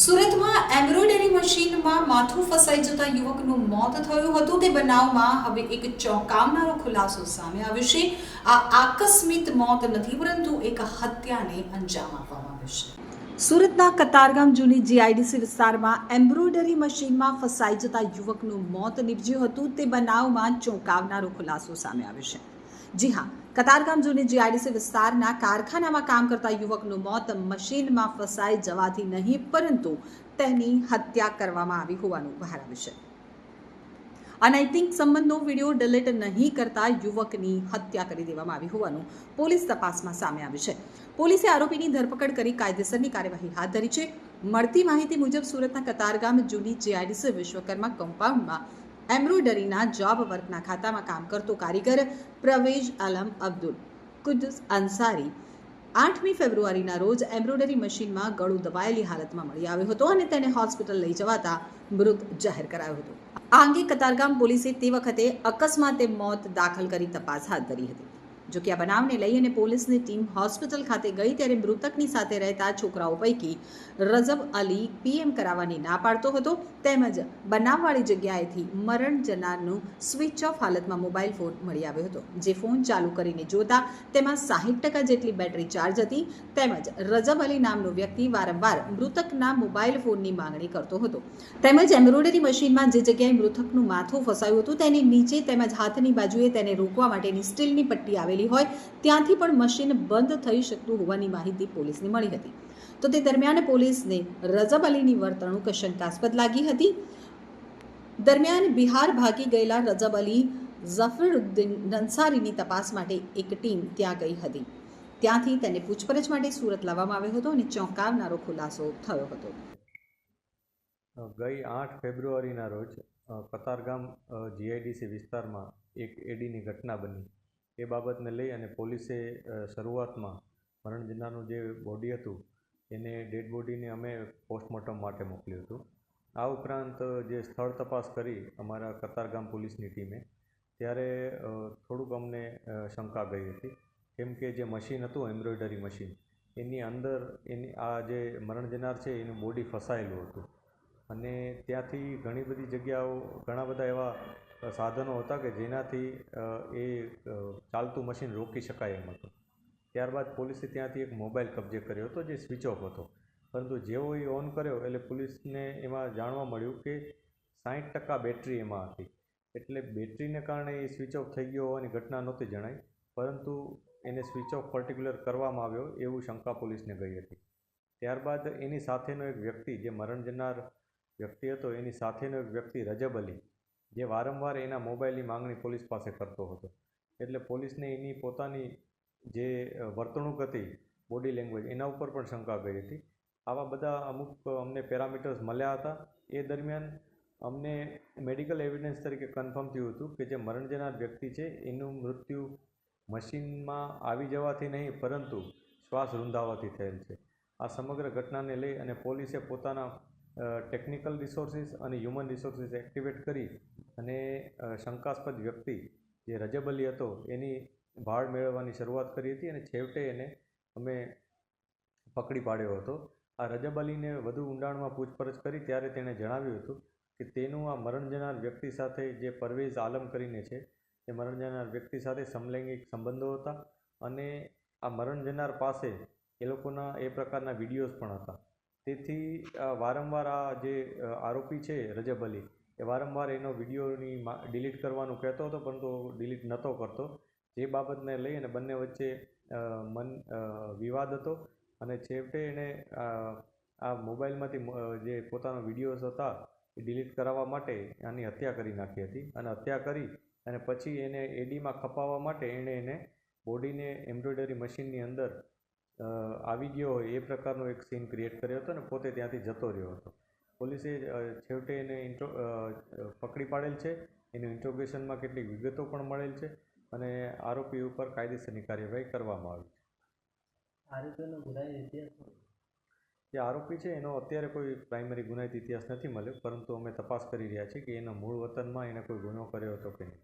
સુરતમાં એમ્બ્રોઇડરી મશીનમાં માથું ફસાઈ જતા યુવકનું મોત થયું હતું. તે બનાવમાં હવે એક ચોંકાવનારો ખુલાસો સામે આવ્યો છે. આ આકસ્મિક મોત નથી, પરંતુ એક હત્યાને અંજામ આપવામાં આવ્યો છે. સુરતના કતારગામ જૂની જીઆઈડીસી વિસ્તારમાં એમ્બ્રોઇડરી મશીનમાં ફસાઈ જતા યુવકનું મોત નીપજ્યું હતું. તે બનાવમાં ચોંકાવનારો ખુલાસો સામે આવ્યો છે. જી હા, કતારગામ જૂની જીઆઈડીસી વિસ્તારના કારખાનામાં કામ કરતા યુવકનું મોત મશીનમાં ફસાઈ જવાથી નહીં, પરંતુ તેની હત્યા કરવામાં આવી હોવાનું બહાર આવ્યું છે. અનૈતિક સંબંધનો વીડિયો ડિલીટ નહીં કરતા યુવકની હત્યા કરી દેવામાં આવી હોવાનું પોલીસ તપાસમાં સામે આવ્યું છે. પોલીસે આરોપીની ધરપકડ કરી કાયદેસરની કાર્યવાહી હાથ ધરી છે. મળતી માહિતી મુજબ સુરતના કતારગામ જૂની જીઆઈડીસી વિશ્વકર્મા કમ્પાઉન્ડમાં એમ્બ્રોઇડરીના જોબ વર્કના ખાતામાં કામ કરતો કારીગર પ્રવેશ આલમ અબ્દુલ કુદ્દુસ અંસારી આઠમી ફેબ્રુઆરીના રોજ એમ્બ્રોઇડરી મશીનમાં ગળું દબાયેલી હાલતમાં મળી આવ્યો હતો અને તેને હોસ્પિટલ લઈ જવાતા મૃત જાહેર કરાયો હતો. આ અંગે કતારગામ પોલીસે તે વખતે અકસ્માતે મોત દાખલ કરી તપાસ હાથ ધરી હતી. જોકે આ બનાવને લઈ અને પોલીસની ટીમ હોસ્પિટલ ખાતે ગઈ ત્યારે મૃતકની સાથે રહેતા છોકરાઓ પૈકી રઝબ અલી પીએમ કરાવવાની ના પાડતો હતો, તેમજ બનાવવાળી જગ્યાએથી મરણ જનારનું સ્વિચ ઓફ હાલતમાં મોબાઈલ ફોન મળી આવ્યો હતો, જે ફોન ચાલુ કરીને જોતા તેમાં સાહીઠ ટકા જેટલી બેટરી ચાર્જ હતી, તેમજ રઝબ અલી નામનો વ્યક્તિ વારંવાર મૃતકના મોબાઈલ ફોનની માંગણી કરતો હતો. તેમજ એમ્બ્રોઇડરી મશીનમાં જે જગ્યાએ મૃતકનું માથું ફસાયું હતું તેની નીચે તેમજ હાથની બાજુએ તેને રોકવા માટેની સ્ટીલની પટ્ટી આવેલી હોય, ત્યાંથી પણ મશીન બંધ થઈ શકતું હોવાની માહિતી પોલીસને મળી હતી. તો તે દરમિયાન પોલીસને રજબ અલીની વર્તણૂક શંકાસ્પદ લાગી હતી. દરમિયાન બિહાર ભાગી ગયેલા રજબ અલી ઝફરુદ્દીન નંસારીની તપાસ માટે એક ટીમ ત્યાં ગઈ હતી. ત્યાંથી તેને પૂછપરછ માટે સુરત લાવવામાં આવ્યો હતો અને ચોંકાવનારો ખુલાસો થયો હતો. ગઈ આઠ ફેબ્રુઆરીના રોજ કતારગામ જીઆઈડીસી વિસ્તારમાં એક એડીની ઘટના બની. એ બાબતને લઈ અને પોલીસે શરૂઆતમાં મરણ જનારનું જે બોડી હતું, એને ડેડ બોડીને અમે પોસ્ટમોર્ટમ માટે મોકલ્યું હતું. આ ઉપરાંત જે સ્થળ તપાસ કરી અમારા કતારગામ પોલીસની ટીમે, ત્યારે થોડુંક અમને શંકા ગઈ હતી. કેમ કે જે મશીન હતું એમ્બ્રોઇડરી મશીન એની અંદર એની, આ જે મરણ જનાર છે, એનું બોડી ફસાયેલું હતું. અને ત્યાંથી ઘણી બધી જગ્યાઓ, ઘણા બધા એવા સાધનો હતા કે જેનાથી એ ચાલતું મશીન રોકી શકાય એમ હતું. ત્યારબાદ પોલીસે ત્યાંથી એક મોબાઈલ કબજે કર્યો હતો, જે સ્વિચ ઓફ હતો. પરંતુ જેવો એ ઓન કર્યો એટલે પોલીસને એમાં જાણવા મળ્યું કે સાઠ ટકા બેટરી એમાં હતી. એટલે બેટરીને કારણે એ સ્વિચ ઓફ થઈ ગયો હોવાની ઘટના નહોતી જણાઈ, પરંતુ એને સ્વિચ ઓફ પર્ટિક્યુલર કરવામાં આવ્યો એવું શંકા પોલીસને ગઈ હતી. ત્યારબાદ એની સાથેનો એક વ્યક્તિ, જે મરણ જનાર વ્યક્તિ હતો, એની સાથેનો એક વ્યક્તિ રજબ અલી જે વારંવાર એના મોબાઈલની માંગણી પોલીસ પાસે કરતો હતો. એટલે પોલીસને એની પોતાની જે વર્તણૂક હતી બોડી લેંગ્વેજ એના ઉપર પણ શંકા ગઈ હતી. આવા બધા અમુક અમને પેરામીટર્સ મળ્યા હતા. એ દરમિયાન અમને મેડિકલ એવિડન્સ તરીકે કન્ફર્મ થયું હતું કે જે મરણ જનાર વ્યક્તિ છે, એનું મૃત્યુ મશીનમાં આવી જવાથી નહીં, પરંતુ શ્વાસ રૂંધાવાથી થયેલ છે. આ સમગ્ર ઘટનાને લઈ અને પોલીસે પોતાના ટેકનિકલ રિસોર્સિસ અને હ્યુમન રિસોર્સિસ એક્ટિવેટ કરી અને શંકાસ્પદ વ્યક્તિ જે રજબ અલી હતો, એની ભાળ મેળવવાની શરૂઆત કરી હતી અને છેવટે એને અમે પકડી પાડ્યો હતો. આ રજબ અલીને વધુ ઊંડાણમાં પૂછપરછ કરી ત્યારે તેણે જણાવ્યું હતું કે તેનું આ મરણ જનાર વ્યક્તિ સાથે જે પરવેઝ આલમ કરીને છે તે મરણ જનાર વ્યક્તિ સાથે સમલૈંગિક સંબંધો હતા અને આ મરણ જનાર પાસે એ લોકોના એ પ્રકારના વિડીયોઝ પણ હતા. તેથી વારંવાર આ જે આરોપી છે રજબ અલી, એ વારંવાર એનો વિડીયોની ડિલીટ કરવાનું કહેતો હતો, પરંતુ ડિલીટ નહોતો કરતો. જે બાબતને લઈ અને બંને વચ્ચે મન વિવાદ હતો અને છેવટે એણે આ મોબાઈલમાંથી જે પોતાના વિડીયોઝ હતા એ ડિલીટ કરાવવા માટે આની હત્યા કરી નાખી હતી. અને હત્યા કરી અને પછી એને એડીમાં ખપાવવા માટે એણે એને બોડીને એમ્બ્રોઇડરી મશીનની અંદર આવી ગયો હોય એ પ્રકારનો એક સીન ક્રિએટ કર્યો હતો અને પોતે ત્યાંથી જતો રહ્યો હતો. પોલીસે છેવટે એને ઇન્ટ્રો પકડી પાડેલ છે. એનું ઇન્ટ્રોગેશનમાં કેટલીક વિગતો પણ મળેલ છે અને આરોપી ઉપર કાયદેસરની કાર્યવાહી કરવામાં આવી છે. આરોપીઓનો ગુનાહિત ઇતિહાસ? જે આરોપી છે એનો અત્યારે કોઈ પ્રાઇમરી ગુનાહિત ઇતિહાસ નથી મળ્યો પરંતુ અમે તપાસ કરી રહ્યા છીએ કે એના મૂળ વતનમાં એણે કોઈ ગુનો કર્યો હતો કે નહીં.